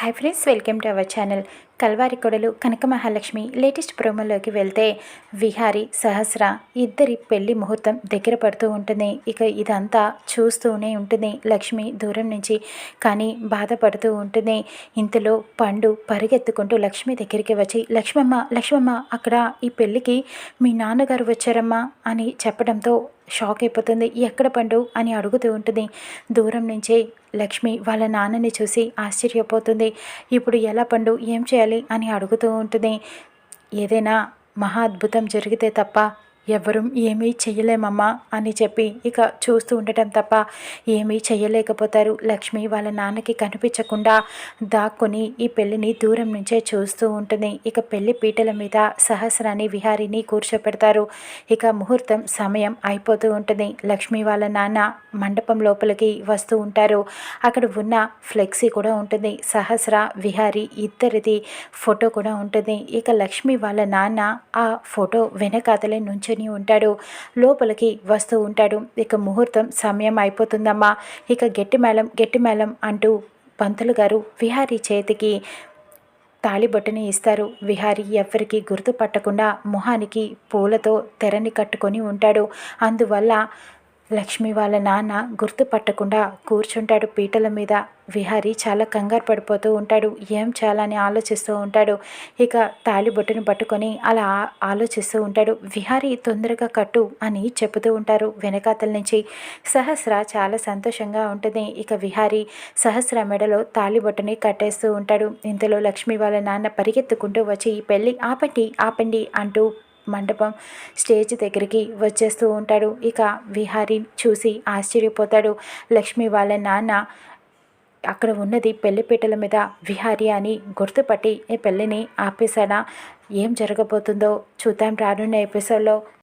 Hi friends welcome to our channel Kalavari Kodalu Kanaka Mahalakshmi. Latest ప్రోమోలోకి వెళ్తే విహారి సహస్ర ఇద్దరి పెళ్ళి ముహూర్తం దగ్గర పడుతూ ఉంటుంది. ఇక ఇదంతా చూస్తూనే ఉంటుంది లక్ష్మి దూరం నుంచి. కానీ బాధపడుతూ ఉంటుంది. ఇంతలో పండు పరిగెత్తుకుంటూ లక్ష్మి దగ్గరికి వచ్చి లక్ష్మమ్మ లక్ష్మమ్మ అక్కడ ఈ పెళ్ళికి మీ నాన్నగారు వచ్చారమ్మా అని చెప్పడంతో షాక్ అయిపోతుంది ఎక్కడ పండు? అని అడుగుతూ ఉంటుంది. దూరం నుంచే లక్ష్మి వాళ్ళ నాన్నని చూసి ఆశ్చర్యపోతుంది. ఇప్పుడు ఎలా పండు? ఏం చేయాలి? అని అడుగుతూ ఉంటుంది. ఏదైనా మహా అద్భుతం జరిగితే తప్ప ఎవరూ ఏమీ చెయ్యలేమమ్మా అని చెప్పి ఇక చూస్తూ ఉండటం తప్ప ఏమీ చెయ్యలేకపోతారు. లక్ష్మి వాళ్ళ నాన్నకి కనిపించకుండా దాక్కుని ఈ పెళ్ళిని దూరం నుంచే చూస్తూ ఉంటుంది. ఇక పెళ్ళి పీటల మీద సహస్రాన్ని విహారిని కూర్చోపెడతారు. ఇక ముహూర్తం సమయం అయిపోతూ ఉంటుంది. లక్ష్మి వాళ్ళ నాన్న మండపం లోపలికి వస్తూ ఉంటారు. అక్కడ ఉన్న ఫ్లెక్సీ కూడా ఉంటుంది. సహస్ర విహారి ఇద్దరిది ఫోటో కూడా ఉంటుంది. ఇక లక్ష్మి వాళ్ళ నాన్న ఆ ఫోటో వెనకాతలే నుంచొని ఉంటాడు. లోపలికి వస్తూ ఉంటాడు. ఇక ముహూర్తం సమయం అయిపోతుందమ్మా. ఇక గట్టి మేళం గట్టి మేళం అంటూ పంతులు గారు విహారీ చేతికి తాళిబొట్టుని ఇస్తారు. విహారి ఎవ్వరికి గుర్తుపట్టకుండా మొహానికి పూలతో తెరని కట్టుకొని ఉంటాడు. అందువల్ల లక్ష్మి వాళ్ళ నాన్న గుర్తుపట్టకుండా కూర్చుంటాడు పీటల మీద. విహారి చాలా కంగారు పడిపోతూ ఉంటాడు. ఏం చేయాలని ఆలోచిస్తూ ఉంటాడు. ఇక తాళిబొట్టును పట్టుకొని అలా ఆలోచిస్తూ ఉంటాడు. విహారి తొందరగా కట్టు అని చెబుతూ ఉంటారు వెనకాతల నుంచి. సహస్ర చాలా సంతోషంగా ఉంటుంది. ఇక విహారి సహస్ర మెడలో తాళిబొట్టుని కట్టేస్తూ ఉంటాడు. ఇంతలో లక్ష్మి వాళ్ళ నాన్న పరిగెత్తుకుంటూ వచ్చి ఈ పెళ్ళి ఆపండి ఆపండి అంటూ మండపం స్టేజ్ దగ్గరికి వచ్చేస్తూ ఉంటాడు. ఇక విహారి చూసి ఆశ్చర్యపోతాడు. లక్ష్మి వాళ్ళ నాన్న అక్కడ ఉన్నది పెళ్ళిపీటల మీద విహారి అని గుర్తుపట్టి ఈ పెళ్ళిని ఆపేశాడా? ఏం జరగబోతుందో చూద్దాం రానున్న ఎపిసోడ్లో